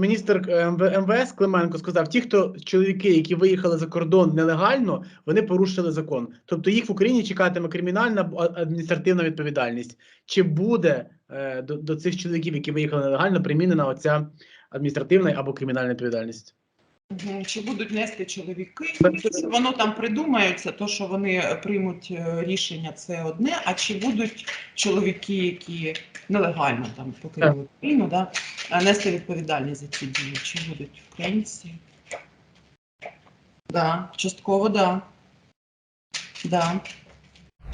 Міністр е, МВС Клименко сказав: ті, хто чоловіки, які виїхали за кордон нелегально, вони порушили закон. Тобто їх в Україні чекатиме кримінальна адміністративна відповідальність. Чи буде е, до, до цих чоловіків, які виїхали нелегально, примінена оця адміністративна або кримінальна відповідальність? Чи будуть нести чоловіки? Так. Воно там придумається, то що вони приймуть е, рішення, це одне. А чи будуть чоловіки, які нелегально там покинули Україну, да, е, нести відповідальність за ці дії? Чи будуть українці? Да, частково, да. Да.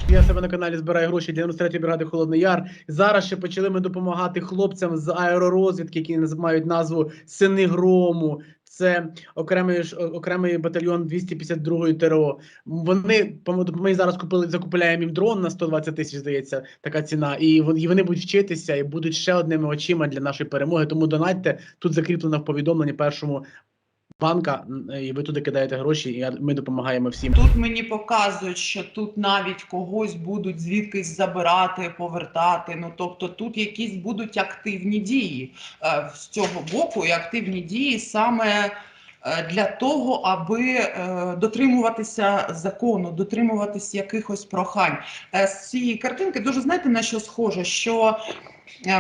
Я себе на каналі збираю гроші для 93-ї бригади Холодний Яр. Зараз ще почали ми допомагати хлопцям з аеророзвідки, які мають назву Сини Грому. Це окремий окремий батальйон 252-ї ТРО. Вони ми зараз купили закупляємо їм дрон на 120 тисяч, здається, така ціна. І вони будуть вчитися і будуть ще одними очима для нашої перемоги. Тому донатьте тут закріплено в повідомленні першому банка, і ви туди кидаєте гроші, і ми допомагаємо всім. Тут мені показують, що тут навіть когось будуть звідкись забирати, повертати. Ну тобто тут якісь будуть активні дії е, з цього боку, і активні дії саме. е, Для того, аби е, дотримуватися закону, дотримуватися якихось прохань. З цієї картинки дуже знаєте на що схоже? Що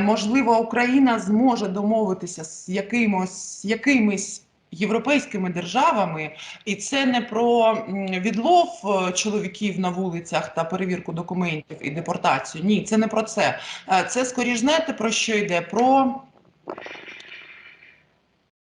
можливо Україна зможе домовитися з якимось якимись європейськими державами, і це не про відлов е, чоловіків на вулицях та перевірку документів і депортацію. Ні, це не про це. Е, Це скоріш знаєте про що йде? Про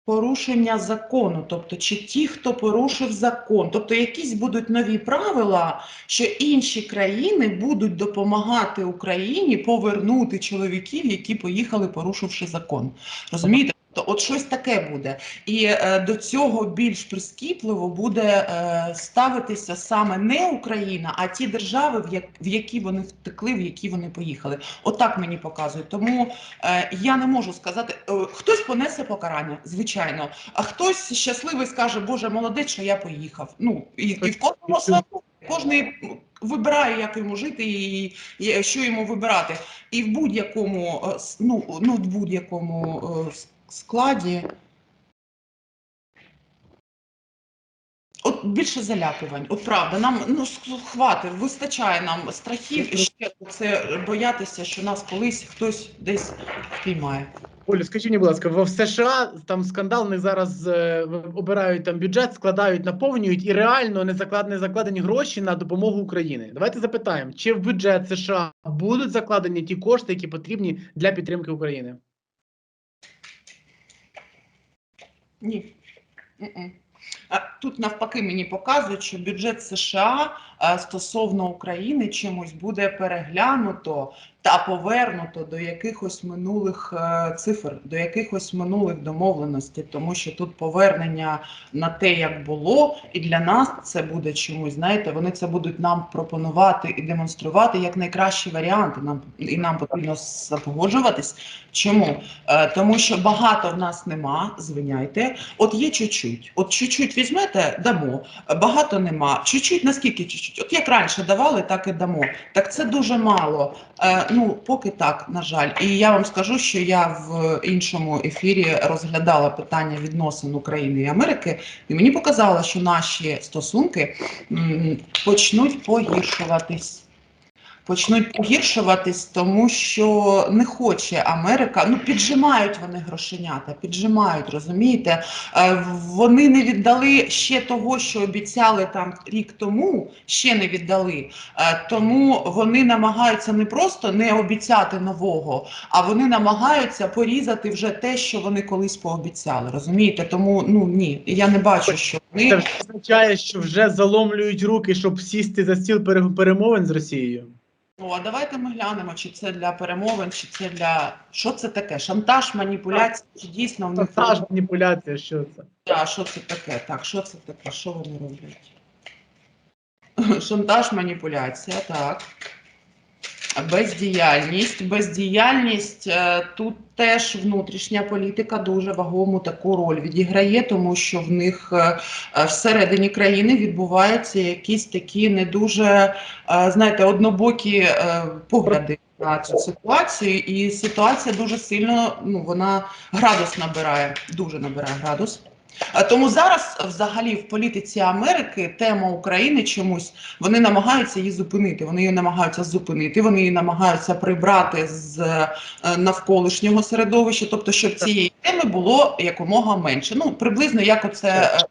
порушення закону, тобто чи ті, хто порушив закон, тобто якісь будуть нові правила, що інші країни будуть допомагати Україні повернути чоловіків, які поїхали, порушивши закон. Розумієте? То от щось таке буде, і е, до цього більш прискіпливо буде е, ставитися саме не Україна, а ті держави, в, як, в які вони втекли, в які вони поїхали. Отак мені показують. Тому е, я не можу сказати, е, хтось понесе покарання, звичайно, а хтось щасливий скаже, Боже, молодець, що я поїхав. Ну і, і в кожному своєму, кожний вибирає, як йому жити, і, і що йому вибирати. І в будь-якому е, ну, ну в будь-якому е, складі. От більше залякувань, от правда, нам ну хватить, вистачає нам страхів і ще це боятися, що нас колись хтось десь впіймає. Олю, скажіть мені, будь ласка, в США там скандал, вони зараз е, обирають там бюджет, складають, наповнюють і реально не заклад, не закладені гроші на допомогу Україні. Давайте запитаємо, чи в бюджет США будуть закладені ті кошти, які потрібні для підтримки України? Ні. Мгм. А Тут навпаки мені показують, що бюджет США е, стосовно України чимось буде переглянуто та повернуто до якихось минулих е, цифр, до якихось минулих домовленостей, тому що тут повернення на те, як було, і для нас це буде чомусь. Знаєте, вони це будуть нам пропонувати і демонструвати як найкращі варіанти. Нам і нам потрібно погоджуватись. Чому? Е, тому що багато в нас нема, звиняйте. От є чуть-чуть. От чуть-чуть візьмете, дамо. Багато нема. Чуть-чуть, наскільки чуть-чуть? От як раніше давали, так і дамо. Так це дуже мало. Е, ну, поки так, на жаль. І я вам скажу, що я в іншому ефірі розглядала питання відносин України і Америки, і мені показало, що наші стосунки м, почнуть погіршуватись. Почнуть погіршуватись, тому що не хоче Америка. Ну піджимають вони грошенята, піджимають, розумієте? Е, Вони не віддали ще того, що обіцяли там рік тому, ще не віддали. Е, Тому вони намагаються не просто не обіцяти нового, а вони намагаються порізати вже те, що вони колись пообіцяли. Розумієте? Тому ну ні, я не бачу, що вони вже означає, що вже заломлюють руки, щоб сісти за стіл пере- перемовин з Росією. Ну, а давайте ми глянемо, чи це для перемовин, чи це для що це таке? Шантаж, маніпуляція, чи дійсно в них Шантаж, маніпуляція, що це? А що це таке? Так, що це таке? Що вони роблять? Шантаж, маніпуляція, так. Бездіяльність. Бездіяльність е, тут теж внутрішня політика дуже вагому таку роль відіграє, тому що в них е, е, всередині країни відбуваються якісь такі не дуже, знаєте, однобокі погляди. на цю ситуацію, і ситуація дуже сильно ну вона градус набирає, дуже набирає градус. А Тому зараз, взагалі, в політиці Америки тема України чомусь вони намагаються її зупинити. Вони її намагаються зупинити, вони її намагаються прибрати з е, навколишнього середовища, тобто, щоб цієї теми було якомога менше. Ну приблизно як оце. е,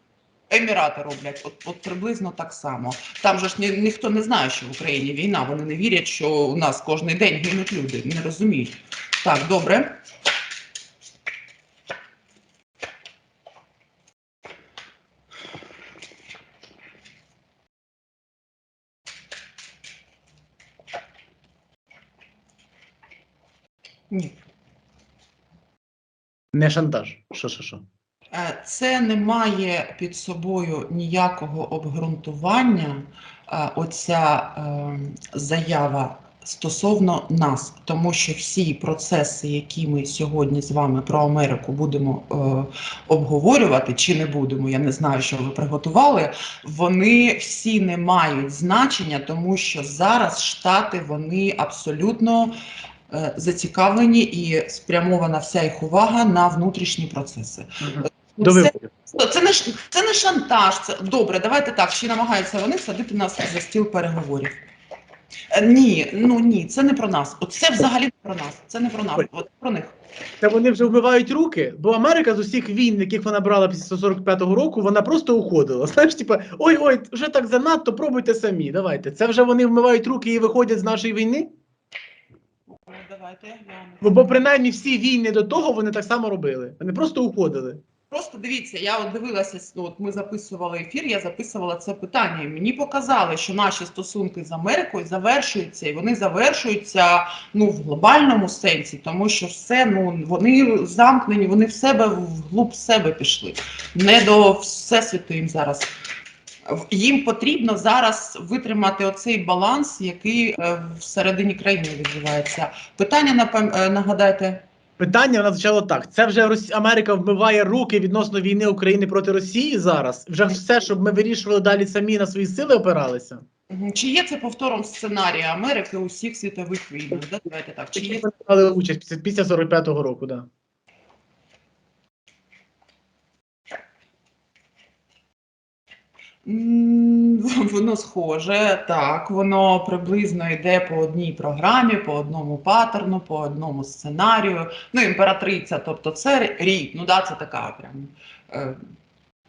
Емірати роблять, от, от приблизно так само. Там же ж ні, ніхто не знає, що в Україні війна. Вони не вірять, що у нас кожен день гинуть люди. Не розуміють. Так, добре. Не шантаж. Що, що, що? Е, Це не має під собою ніякого обґрунтування, е, оця е, заява стосовно нас, тому що всі процеси, які ми сьогодні з вами про Америку будемо обговорювати, чи не будемо, я не знаю, що ви приготували. Вони всі не мають значення, тому що зараз штати вони абсолютно зацікавлені і спрямована вся їх увага на внутрішні процеси. До Це, це, не, це не шантаж. Це добре. Давайте так. Чи намагаються вони садити нас за стіл переговорів? Е, Ні, ну ні, це не про нас. От це взагалі не про нас. Це не про нас. От про них. Та вони вже вмивають руки, бо Америка з усіх війн, яких вона брала після 45-го року, вона просто уходила. Знаєш, типа, ой, ой, вже так занадто, пробуйте самі. Давайте. Це вже вони вмивають руки і виходять з нашої війни. Ну, давайте я гляну. Бо, бо принаймні всі війни до того вони так само робили. Вони просто уходили. Просто дивіться, я от дивилася, ну, от ми записували ефір, я записувала це питання, і мені показали, що наші стосунки з Америкою завершуються, і вони завершуються ну в глобальному сенсі, тому що все ну вони замкнені, вони в себе вглуб себе пішли. Не до всесвіту їм зараз. Їм потрібно зараз витримати оцей баланс, який е, всередині країни відбувається. Питання напам- е, нагадайте. Питання у нас звучало так: це вже Росі... Америка вмиває руки відносно війни України проти Росії зараз. Вже все, щоб ми вирішували далі самі на свої сили опиралися. Чи є це повтором сценарія Америки у всіх світових війнах? Да? Давайте так. Чи є брали участь після, після 45-го року, да. воно схоже, так, воно приблизно йде по одній програмі, по одному паттерну, по одному сценарію. Ну, імператриця, тобто це рід, ну да, це така прям. Е,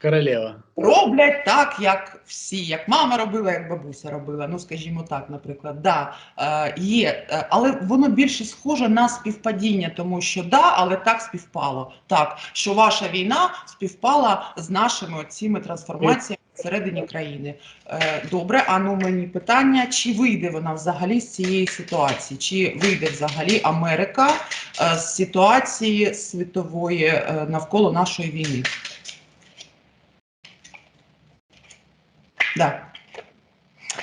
Королева. роблять так, як всі, як мама робила, як бабуся робила. Ну, скажімо так, наприклад, да, е, є, е, але воно більше схоже на співпадіння, тому що да, але так співпало. Так, що ваша війна співпала з нашими цими трансформаціями всередині країни. Е, добре, а ну мені питання: чи вийде вона взагалі з цієї ситуації? Чи вийде взагалі Америка е, з ситуації світової е, навколо нашої війни? Да.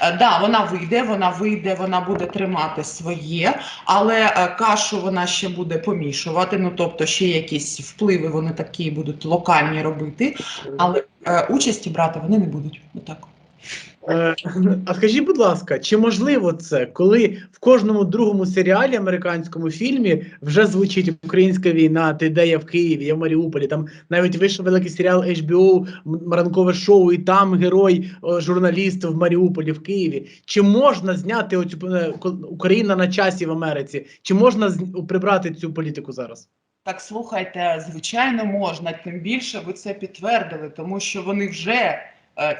Е, Да, вона вийде, вона вийде, вона буде тримати своє, але е, кашу вона ще буде помішувати. Ну тобто ще якісь впливи вони такі будуть локальні робити, але е, участі брати вони не будуть. Отак. Е, А скажіть, будь ласка, чи можливо це, коли в кожному другому серіалі американському фільмі вже звучить українська війна, ти де я в Києві, я в Маріуполі, там навіть вийшов великий серіал HBO, ранкове шоу, і там герой, журналіст в Маріуполі, в Києві. Чи можна зняти оцю е, Україна на часі в Америці? Чи можна прибрати цю політику зараз? Так слухайте, звичайно, можна, тим більше ви це підтвердили, тому що вони вже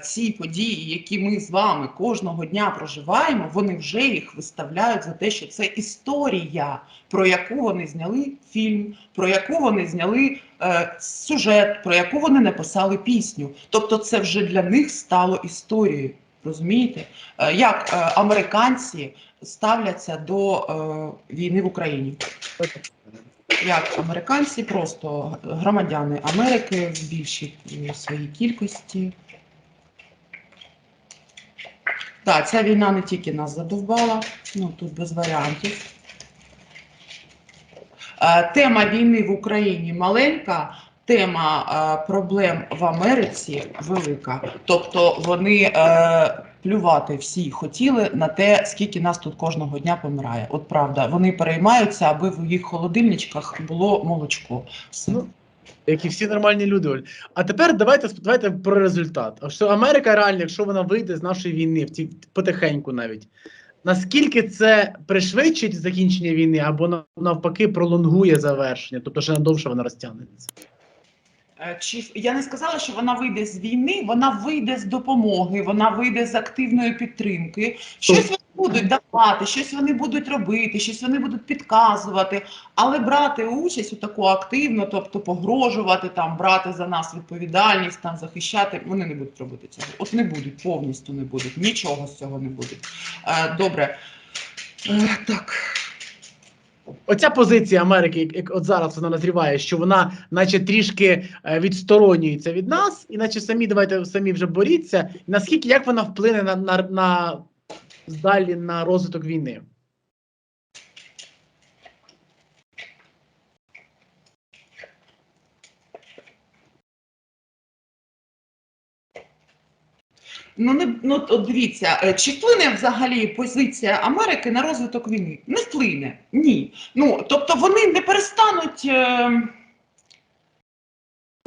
ці події, які ми з вами кожного дня проживаємо, вони вже їх виставляють за те, що це історія, про яку вони зняли фільм, про яку вони зняли е, сюжет, про яку вони написали пісню. Тобто, це вже для них стало історією. Розумієте, Е, як е, американці ставляться до е, війни в Україні? як американці, просто громадяни Америки в більшій е, своїй кількості. Так, ця війна не тільки нас задовбала, ну тут без варіантів. Е, Тема війни в Україні маленька, тема е, проблем в Америці велика. Тобто вони е, плювати всі хотіли на те, скільки нас тут кожного дня помирає. От правда, вони переймаються, аби в їх холодильничках було молочко. Як і всі нормальні люди. Оль. А тепер давайте давайте про результат. А Що Америка реально, якщо вона вийде з нашої війни, в ці потихеньку навіть. Наскільки це пришвидшить закінчення війни, або навпаки пролонгує завершення, тобто ще надовше вона розтягнеться? Е, Чи я не сказала, що вона вийде з війни, вона вийде з допомоги, вона вийде з активної підтримки. Щось вони будуть давати, щось вони будуть робити, щось вони будуть підказувати, але брати участь у таку активну, тобто погрожувати там, брати за нас відповідальність, там захищати, вони не будуть робити цього. От не будуть, повністю не будуть, нічого з цього не буде. Е, Добре. Е, Так. Оця позиція Америки, як, от зараз вона назріває, що вона, наче трішки е, відсторонюється від нас, і наче самі давайте самі вже боріться. Наскільки як вона вплине на, на, на далі на розвиток війни? Ну не ну от дивіться, е, чи вплине взагалі позиція Америки на розвиток війни? Не вплине. Ні. Ну тобто вони не перестануть. Е...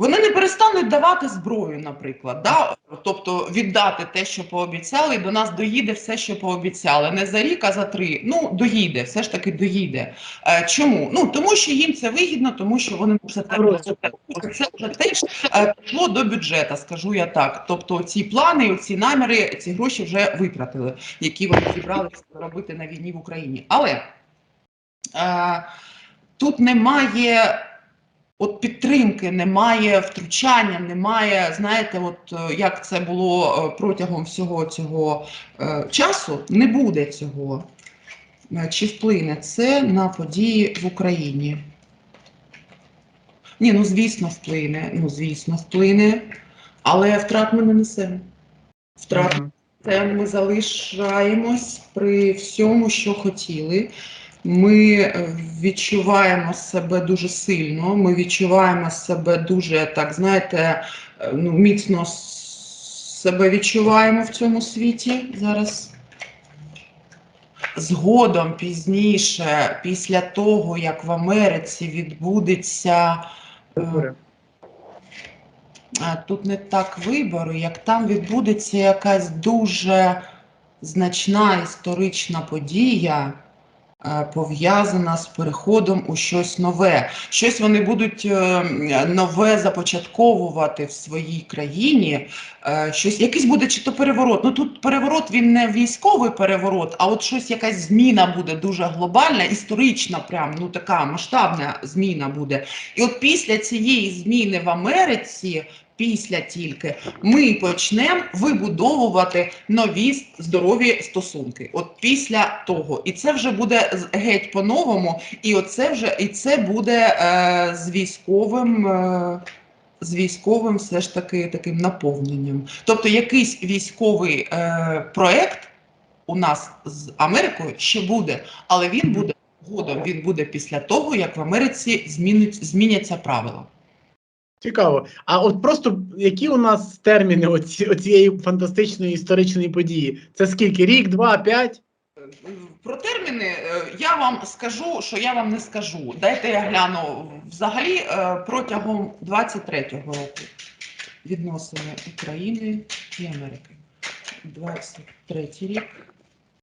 Вони не перестануть давати зброю, наприклад, да? тобто віддати те, що пообіцяли, і до нас доїде все, що пообіцяли. Не за рік, а за три. Ну, доїде, все ж таки доїде. Е, чому? Ну тому що їм це вигідно, тому що вони це, це вже теж е, пішло до бюджету, скажу я так. Тобто ці плани, ці наміри, ці гроші вже витратили, які вони зібралися робити на війні в Україні. Але е, тут немає. От підтримки немає втручання, немає, знаєте, от е, як це було е, протягом всього цього е, часу, не буде цього. Чи вплине це на події в Україні? Ні, ну звісно, вплине. Ну, звісно, вплине, але втрат ми не несемо. Втрат це ми залишаємось при всьому, що хотіли. Ми е, відчуваємо себе дуже сильно. Ми відчуваємо себе дуже, так знаєте, е, ну, міцно себе відчуваємо в цьому світі зараз. Згодом пізніше, після того, як в Америці відбудеться е, тут не так вибори, як там відбудеться якась дуже значна історична подія, пов'язана з переходом у щось нове. Щось вони будуть е, нове започатковувати в своїй країні. е, Щось, якийсь буде чи то переворот. Ну тут переворот він не військовий переворот, а от щось якась зміна буде дуже глобальна, історична, прям ну така масштабна зміна буде. І от після цієї зміни в Америці, після тільки, ми почнемо вибудовувати нові здорові стосунки. От після того, і це вже буде геть по-новому, і оце вже і це буде е, з військовим. Е, з військовим все ж таки таким наповненням. Тобто якийсь військовий е, проект у нас з Америкою ще буде, але він буде згодом, він буде після того, як в Америці змінить, зміняться правила. Цікаво. А от просто які у нас терміни оці, оцієї фантастичної історичної події? Це скільки? Рік, два, п'ять? Про терміни е, я вам скажу, що я вам не скажу. Дайте я гляну. Взагалі е, протягом 23-го року відносини України і Америки. 23 рік.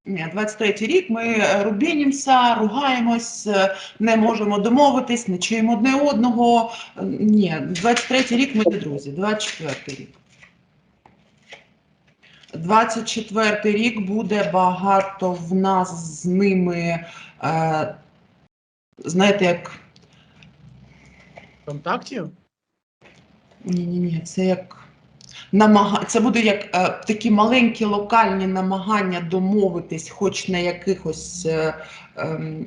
Ні, 23 рік ми е, рубінімося, ругаємось, е, не можемо домовитись, не чуємо одне одного. Е, Ні, 23 рік ми не друзі, 24 рік. 24 рік буде багато в нас з ними, е, знаєте, як Контактів? ні, ні, ні, це як намага... це буде як е, такі маленькі локальні намагання домовитись, хоч на якихось е, ем,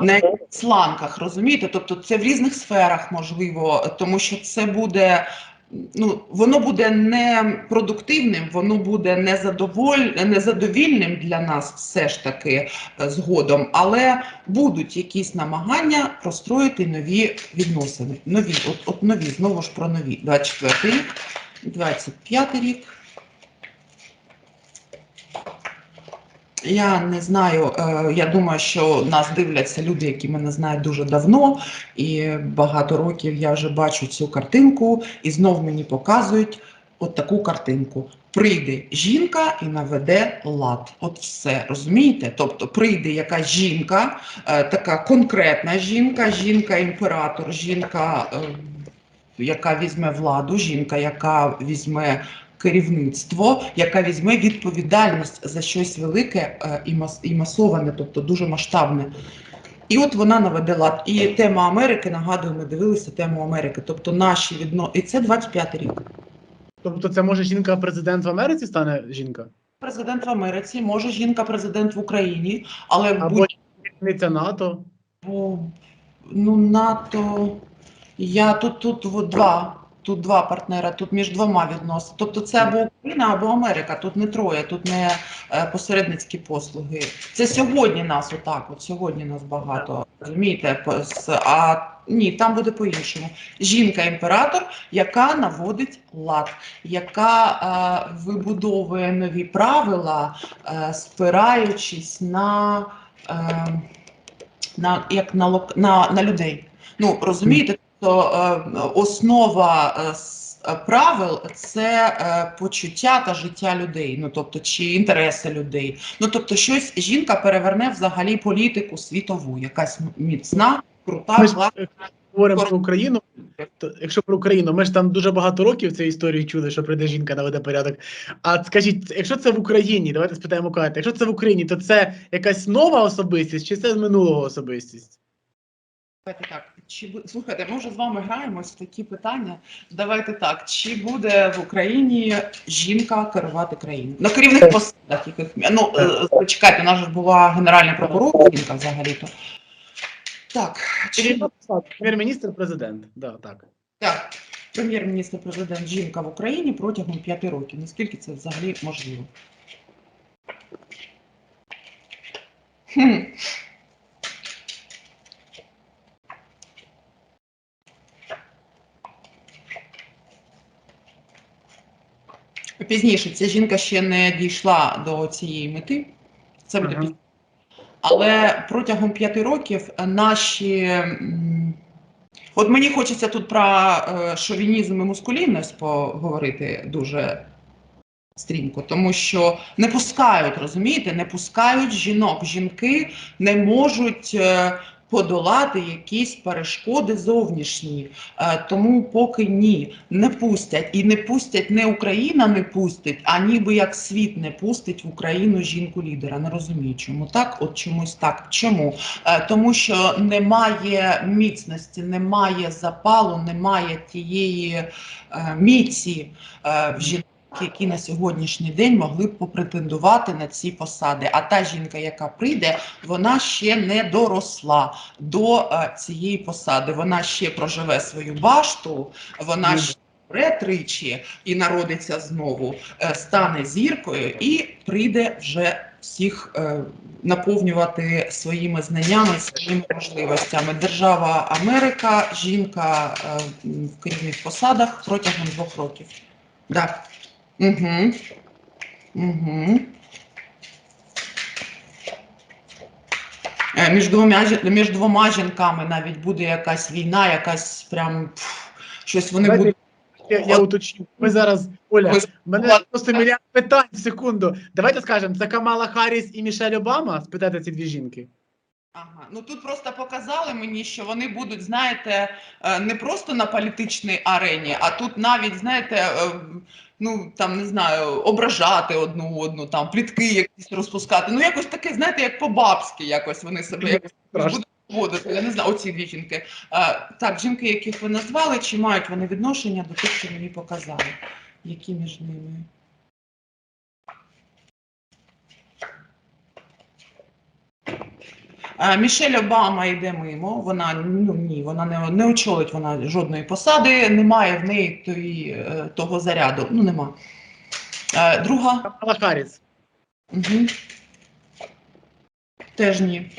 на якихось ланках, розумієте? Тобто це в різних сферах можливо, тому що це буде ну, воно буде непродуктивним, воно буде незадоволь... незадовільним для нас все ж таки е, згодом, але будуть якісь намагання простроїти нові відносини. Нові, от, от нові, знову ж про нові. 24 рік, 25 рік. Я не знаю, е, я думаю, що нас дивляться люди, які мене знають дуже давно, і багато років я вже бачу цю картинку, і знов мені показують от таку картинку. Прийде жінка і наведе лад. От все, розумієте? Тобто прийде якась жінка, е, така конкретна жінка, жінка-імператор, жінка, е, яка візьме владу, жінка, яка візьме керівництво, яка візьме відповідальність за щось велике е, і мас- і масоване, тобто дуже масштабне. І от вона наведе лад. І тема Америки, нагадую, ми дивилися тему Америки. Тобто наші відно... І це 25 рік. Тобто, це може жінка президент в Америці стане жінка? Президент в Америці, може жінка президент в Україні, але Або будь НАТО? Бо, ну, НАТО. Я тут, тут от два. Тут два партнера, тут між двома відносин. Тобто це або Україна, або Америка. Тут не троє, тут не е, посередницькі послуги. Це сьогодні нас отак. От сьогодні нас багато. Розумієте? А ні, там буде по-іншому. Жінка-імператор, яка наводить лад, яка е, вибудовує нові правила, е, спираючись на. Е, на як на на, на людей. Ну розумієте, то е, основа е, е, правил це почуття та життя людей, ну тобто чи інтереси людей. Ну тобто, щось жінка переверне взагалі політику світову, якась міцна, крута, Ми ж говоримо про Україну. То, якщо про Україну, ми ж там дуже багато років цієї історії чули, що прийде жінка наведе порядок. А скажіть, якщо це в Україні, давайте спитаємо Катя, якщо це в Україні, то це якась нова особистість чи це з минулого особистість? Давайте так. Чи бу- слухайте, ми вже з вами граємось в такі питання. Давайте так. Чи буде в Україні жінка керувати країною? На керівних посадах яких ну е, чекайте, у нас ж була генеральний прокурор, жінка взагалі-то. Так, чи Прем'єр-міністр, президент. Да, так. так, прем'єр-міністр, президент жінка в Україні протягом п'яти років. Наскільки це взагалі можливо? Хм. Пізніше ця жінка ще не дійшла до цієї мети. Це буде пізніше. Але протягом п'яти років наші. От мені хочеться тут про е, шовінізм і мускулінність поговорити дуже стрімко, тому що не пускають, розумієте, не пускають жінок. Жінки не можуть е, подолати якісь перешкоди зовнішні. Е, Тому поки ні, не пустять. І не пустять не Україна не пустить, а ніби як світ не пустить в Україну жінку-лідера. Не розумію, чому так, от чомусь так. Чому? Е, Тому що немає міцності, немає запалу, немає тієї е, міці в жінок, які на сьогоднішній день могли б попретендувати на ці посади. А та жінка, яка прийде, вона ще не доросла до е, цієї посади. Вона ще проживе свою башту, вона ще помре тричі і народиться знову, е, стане зіркою і прийде вже всіх е, наповнювати своїми знаннями, своїми можливостями. Держава Америка, жінка в керівних посадах протягом двох років. Да. Угу. Угу. Між двома, між двома жінками навіть буде якась війна, якась прям пф, щось вони Давайте будуть. Я, я уточню. Ми зараз, Оля, Ми- мене просто мільярд питань в секунду. Давайте скажемо, це Камала Харріс і Мішель Обама? Спитайте ці дві жінки. Ага. Ну тут просто показали мені, що вони будуть, знаєте, е, не просто на політичній арені, а тут навіть, знаєте, е, ну там не знаю, ображати одну одну, там плітки якісь розпускати. Ну якось таке, знаєте, як по-бабськи, якось вони себе якось будуть поводити. Я не знаю, оці дві жінки. А, Так, жінки, яких ви назвали, чи мають вони відношення до тих, що мені показали? Які між ними? Мішель Обама йде мимо. Вона ну ні, вона не, не очолить вона жодної посади. Немає в неї тої, е, того заряду. Ну нема. Е, Друга Харріс. угу. теж ні.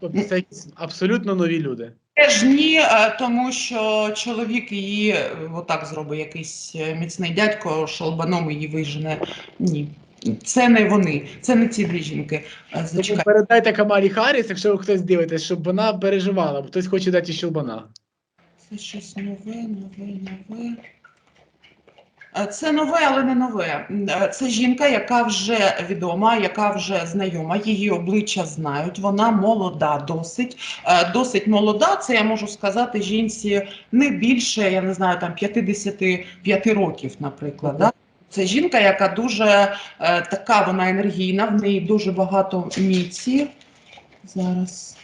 Тобто це якісь абсолютно нові люди. Теж ні, е, тому що чоловік її отак зробить, якийсь міцний дядько шалбаном її вижене. Ні. Це не вони, це не ці дві жінки. Е, Тому Зачекай. передайте Камалі Харріс, якщо ви хтось дивитесь, щоб вона переживала, бо хтось хоче дати щелбана. Це щось нове, нове, нове. Е, Це нове, але не нове. Е, Це жінка, яка вже відома, яка вже знайома, її обличчя знають. Вона молода, досить. Досить молода. Це я можу сказати жінці не більше, я не знаю, там 55 років, наприклад. Да? Це жінка, яка дуже е, така, вона енергійна, в неї дуже багато міці. Зараз.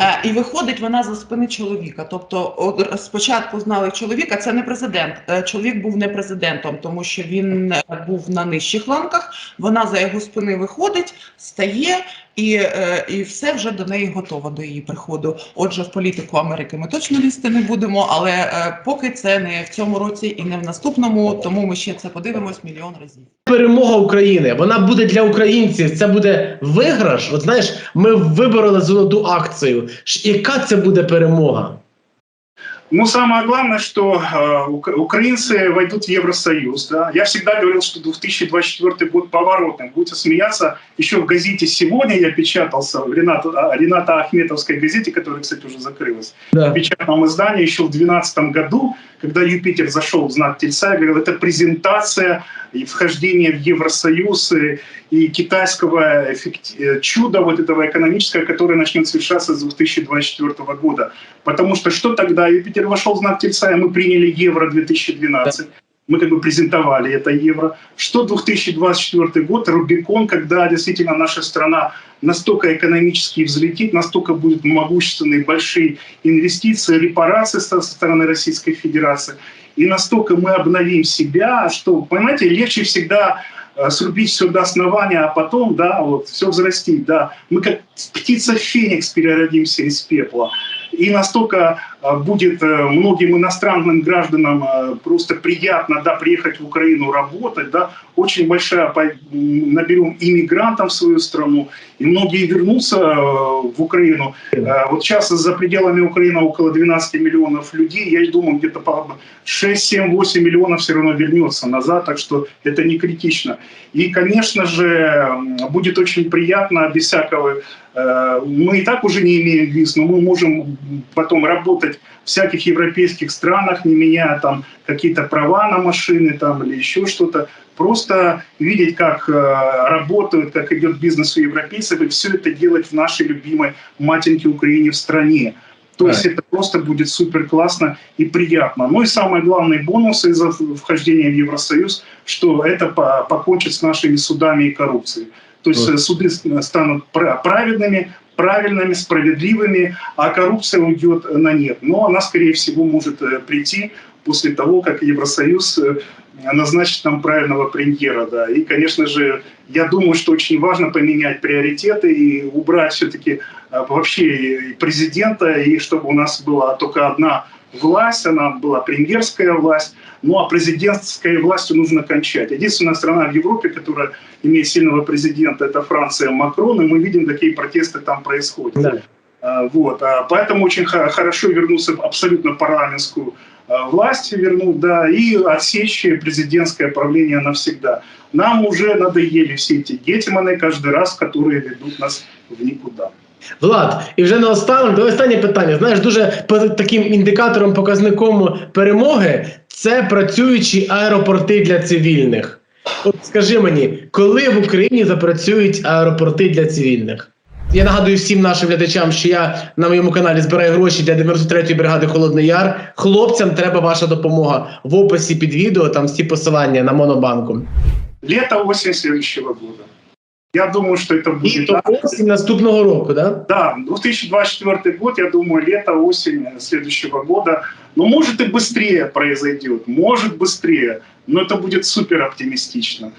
Е, І виходить вона за спини чоловіка. Тобто, от спочатку знали чоловіка, це не президент. Е, Чоловік був не президентом, тому що він е, був на нижчих ланках. Вона за його спини виходить, стає, і, е, і все вже до неї готово до її приходу. Отже, в політику Америки ми точно лізти не будемо, але е, поки це не в цьому році і не в наступному, тому ми ще це подивимось мільйон разів. Перемога України, вона буде для українців. Це буде виграш. От знаєш, ми вибороли золоту акцію. Яка це буде перемога? Ну, самое главное, что э, ук- украинцы войдут в Евросоюз. Да? Я всегда говорил, что 2024 год поворотным. Будете смеяться. Еще в газете «Сегодня» я печатался, в Рената, а, Рената Ахметовской газете, которая, кстати, уже закрылась, Да. в печатном издании еще в 2012 году, когда Юпитер зашел в знак Тельца, я говорил, это презентация и вхождение в Евросоюз и, и китайского эффекти- э, чуда вот этого экономического, которое начнет совершаться с 2024 года. Потому что что тогда? Юпитер вошел в знак Тельца, и мы приняли Евро 2012. Мы как бы презентовали это евро. Что 2024 год, Рубикон, когда действительно наша страна настолько экономически взлетит, настолько будут могущественные большие инвестиции, репарации со со стороны Российской Федерации. И настолько мы обновим себя, что, понимаете, легче всегда э, срубить все до основания, а потом, да, вот, все взрастить, да. Мы как птица Феникс переродимся из пепла. И настолько э, будет э, многим иностранным гражданам э, просто приятно, да, приехать в Украину работать, да, очень большая, наберем иммигрантов в свою страну, и многие вернутся в Украину. Вот сейчас за пределами Украины около 12 миллионов людей, я думаю, где-то по 6, 7, 8 миллионов все равно вернется назад, так что это не критично. И, конечно же, будет очень приятно, без всякого... э, Мы и так уже не имеем виз, но мы можем потом работать в всяких европейских странах, не меняя там какие-то права на машины там, или еще что-то. Просто видеть, как э, работают, как идет бизнес у европейцев, и все это делать в нашей любимой матеньке Украине в стране. То есть это просто будет супер классно и приятно. Ну и самый главный бонус из-за вхождения в Евросоюз, что это по- покончит с нашими судами и коррупцией. То есть Вот. э, суды с- станут пра- праведными, правильными, справедливыми, а коррупция уйдет на нет. Но она, скорее всего, может э, прийти после того, как Евросоюз э, назначит нам правильного премьера. Да. И, конечно же, я думаю, что очень важно поменять приоритеты и убрать все-таки вообще президента, и чтобы у нас была только одна власть, она была премьерская власть, ну а президентской властью нужно кончать. Единственная страна в Европе, которая имеет сильного президента, это Франция, Макрон, и мы видим, какие протесты там происходят. Да. А, Вот. а Поэтому очень хо- хорошо вернуться в абсолютно парламентскую а, власть, вернуть, да, и отсечь президентское правление навсегда. Нам уже надоели все эти гетманы каждый раз, которые ведут нас в никуда. Влад, і вже наостанок, давай останнє питання. Знаєш, дуже таким індикатором, показником перемоги це працюючі аеропорти для цивільних. От скажи мені, коли в Україні запрацюють аеропорти для цивільних? Я нагадую всім нашим глядачам, що я на моєму каналі збираю гроші для 93-ї бригади Холодний Яр. Хлопцям треба ваша допомога. В описі під відео там всі посилання на монобанку. Лето, осень следующего года. Я думаю, что это будет... то осінь наступного року, да? Да, 2024 год, я думаю, лето, осень следующего года. Но может и быстрее произойдет, может быстрее, но это будет супер оптимистично.